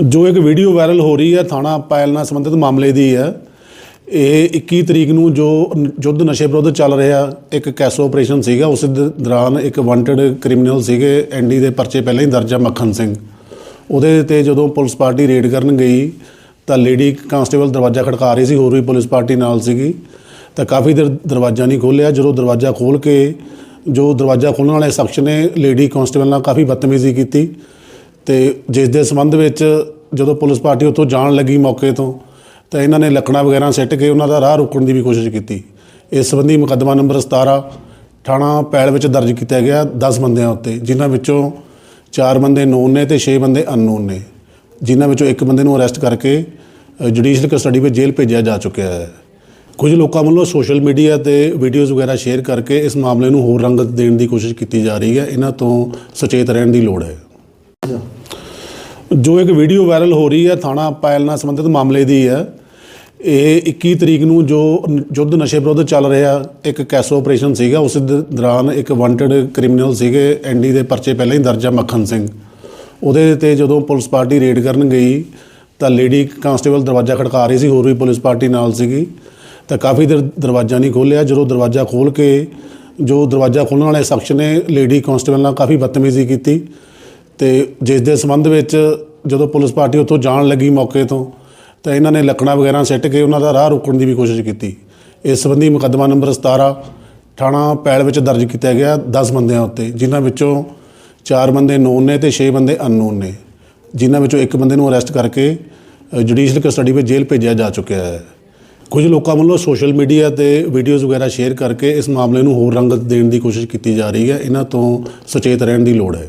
ਜੋ ਇੱਕ video viral ਹੋ ਰਹੀ ਹੈ ਥਾਣਾ ਪਾਇਲ ਨਾਲ ਸੰਬੰਧਿਤ ਮਾਮਲੇ ਦੀ ਹੈ, ਇਹ 21 ਤਰੀਕ ਨੂੰ ਜੋ ਨ- ਯੁੱਧ ਨਸ਼ੇ ਵਿਰੁੱਧ ਚੱਲ ਰਿਹਾ, ਇੱਕ ਕੈਸੋ ਆਪਰੇਸ਼ਨ ਸੀਗਾ, ਉਸ ਦ- ਦੌਰਾਨ ਇੱਕ ਵਾਂਟਡ ਕ੍ਰਿਮੀਨਲ ਸੀਗੇ ਐਨਡੀ ਦੇ ਪਰਚੇ ਪਹਿਲਾਂ ਹੀ ਦਰਜ ਆ ਮੱਖਣ ਸਿੰਘ। ਉਹਦੇ ਤੇ ਜਦੋਂ ਪੁਲਿਸ ਪਾਰਟੀ ਰੇਡ ਕਰਨ ਗਈ, ਤਾਂ ਲੇਡੀ ਕਾਂਸਟੇਬਲ ਦਰਵਾਜ਼ਾ ਖੜਕਾ ਰਹੀ ਸੀ, ਹੋਰ ਵੀ ਪੁਲਿਸ ਪਾਰਟੀ ਨਾਲ ਸੀਗੀ, ਤਾਂ ਕਾਫੀ ਦੇਰ ਦਰਵਾਜ਼ਾ ਨਹੀਂ ਖੋਲ੍ਹਿਆ। ਜਦੋਂ ਦਰਵਾਜ਼ਾ ਖੋਲ੍ਹ ਕੇ, ਜੋ ਦਰਵਾਜ਼ਾ ਖੋਲ੍ਹਣ ਵਾਲੇ ਸ਼ਖਸ ਨੇ ਲੇਡੀ ਕਾਂਸਟੇਬਲ ਨਾਲ ਕਾਫੀ ਬਦਤਮੀਜ਼ੀ ਕੀਤੀ। ਤੇ ਜਿਸ ਦੇ ਸੰਬੰਧ ਵਿੱਚ ਜਦੋਂ ਪੁਲਿਸ ਪਾਰਟੀ ਉੱਥੋਂ ਜਾਣ ਲੱਗੀ ਮੌਕੇ ਤੋਂ, ਤਾਂ ਇਹਨਾਂ ਨੇ ਲੱਕੜਾਂ ਵਗੈਰਾ ਸਿੱਟ ਕੇ ਉਹਨਾਂ ਦਾ ਰਾਹ ਰੋਕਣ ਦੀ ਵੀ ਕੋਸ਼ਿਸ਼ ਕੀਤੀ। ਇਸ ਸੰਬੰਧੀ ਮੁਕੱਦਮਾ ਨੰਬਰ 17 ਥਾਣਾ ਪੈਲ ਵਿੱਚ ਦਰਜ ਕੀਤਾ ਗਿਆ 10 ਬੰਦਿਆਂ ਉੱਤੇ, ਜਿਨ੍ਹਾਂ ਵਿੱਚੋਂ 4 ਬੰਦੇ ਨੋਨ ਨੇ ਤੇ 6 ਬੰਦੇ ਅਨਨੋਨ ਨੇ, ਜਿਨ੍ਹਾਂ ਵਿੱਚੋਂ ਇੱਕ ਬੰਦੇ ਨੂੰ ਅਰੈਸਟ ਕਰਕੇ ਜੁਡੀਸ਼ੀਅਲ ਕਸਟਡੀ ਵਿੱਚ ਜੇਲ੍ਹ ਭੇਜਿਆ ਜਾ ਚੁੱਕਿਆ ਹੈ। ਕੁਝ ਲੋਕਾਂ ਵੱਲੋਂ ਸੋਸ਼ਲ ਮੀਡੀਆ ਤੇ ਵੀਡੀਓਜ਼ ਵਗੈਰਾ ਸ਼ੇਅਰ ਕਰਕੇ ਇਸ ਮਾਮਲੇ ਨੂੰ ਹੋਰ ਰੰਗਤ ਦੇਣ ਦੀ ਕੋਸ਼ਿਸ਼ ਕੀਤੀ ਜਾ ਰਹੀ ਹੈ। ਇਹਨਾਂ ਤੋਂ ਸੁਚੇਤ ਰਹਿਣ ਦੀ ਲੋੜ ਹੈ। ਜੋ ਇੱਕ ਵੀਡੀਓ ਵਾਇਰਲ ਹੋ ਰਹੀ ਹੈ ਥਾਣਾ ਪਾਇਲ ਨਾਲ ਸੰਬੰਧਿਤ ਮਾਮਲੇ ਦੀ ਹੈ। ਇਹ 21 ਤਰੀਕ ਨੂੰ ਜੋ ਨ- ਯੁੱਧ ਨਸ਼ੇ ਵਿਰੁੱਧ ਚੱਲ ਰਿਹਾ, ਇੱਕ ਕੈਸੋ ਆਪਰੇਸ਼ਨ ਸੀਗਾ, ਉਸ ਦ- ਦੌਰਾਨ ਇੱਕ ਵਾਂਟਡ ਕ੍ਰਿਮੀਨਲ ਸੀਗੇ ਐਨਡੀ ਦੇ ਪਰਚੇ ਪਹਿਲਾਂ ਹੀ ਦਰਜ ਆ ਮੱਖਣ ਸਿੰਘ। ਉਹਦੇ ਤੇ ਜਦੋਂ ਪੁਲਿਸ ਪਾਰਟੀ ਰੇਡ ਕਰਨ ਗਈ, ਤਾਂ ਲੇਡੀ ਕਾਂਸਟੇਬਲ ਦਰਵਾਜ਼ਾ ਖੜਕਾ ਰਹੀ ਸੀ, ਹੋਰ ਵੀ ਪੁਲਿਸ ਪਾਰਟੀ ਨਾਲ ਸੀਗੀ। ਤਾਂ ਕਾਫੀ ਦੇਰ ਦਰਵਾਜ਼ਾ ਨਹੀਂ ਖੋਲ੍ਹਿਆ, ਜਦੋਂ ਦਰਵਾਜ਼ਾ ਖੋਲ੍ਹ ਕੇ, ਜੋ ਦਰਵਾਜ਼ਾ ਖੋਲ੍ਹਣ ਵਾਲੇ ਸ਼ਖਸ ਨੇ, ਲੇਡੀ ਕਾਂਸਟੇਬਲ ਨਾਲ ਕਾਫੀ ਬਦਤਮੀਜ਼ੀ ਕੀਤੀ। ਤੇ ਜਿਸ ਦੇ ਸੰਬੰਧ ਵਿੱਚ ਜਦੋਂ ਪੁਲਿਸ ਪਾਰਟੀ ਉੱਥੋਂ ਜਾਣ ਲੱਗੀ ਮੌਕੇ ਤੋਂ, ਤਾਂ ਇਹਨਾਂ ਨੇ ਲੱਕੜਾਂ ਵਗੈਰਾ ਸਿੱਟ ਕੇ ਉਹਨਾਂ ਦਾ ਰਾਹ ਰੋਕਣ ਦੀ ਵੀ ਕੋਸ਼ਿਸ਼ ਕੀਤੀ। ਇਸ ਸੰਬੰਧੀ ਮੁਕੱਦਮਾ ਨੰਬਰ 17 ਥਾਣਾ ਪੈਲ ਵਿੱਚ ਦਰਜ ਕੀਤਾ ਗਿਆ 10 ਬੰਦਿਆਂ ਉੱਤੇ, ਜਿਨ੍ਹਾਂ ਵਿੱਚੋਂ 4 ਬੰਦੇ ਨੋਨ ਨੇ ਤੇ 6 ਬੰਦੇ ਅਨਨੋਨ ਨੇ, ਜਿਨ੍ਹਾਂ ਵਿੱਚੋਂ ਇੱਕ ਬੰਦੇ ਨੂੰ ਅਰੈਸਟ ਕਰਕੇ ਜੁਡੀਸ਼ੀਅਲ ਕਸਟਡੀ ਵਿੱਚ ਜੇਲ੍ਹ ਭੇਜਿਆ ਜਾ ਚੁੱਕਿਆ ਹੈ। ਕੁਝ ਲੋਕਾਂ ਵੱਲੋਂ ਸੋਸ਼ਲ ਮੀਡੀਆ ਤੇ ਵੀਡੀਓਜ਼ ਵਗੈਰਾ ਸ਼ੇਅਰ ਕਰਕੇ ਇਸ ਮਾਮਲੇ ਨੂੰ ਹੋਰ ਰੰਗਤ ਦੇਣ ਦੀ ਕੋਸ਼ਿਸ਼ ਕੀਤੀ ਜਾ ਰਹੀ ਹੈ। ਇਹਨਾਂ ਤੋਂ ਸੁਚੇਤ ਰਹਿਣ ਦੀ ਲੋੜ ਹੈ।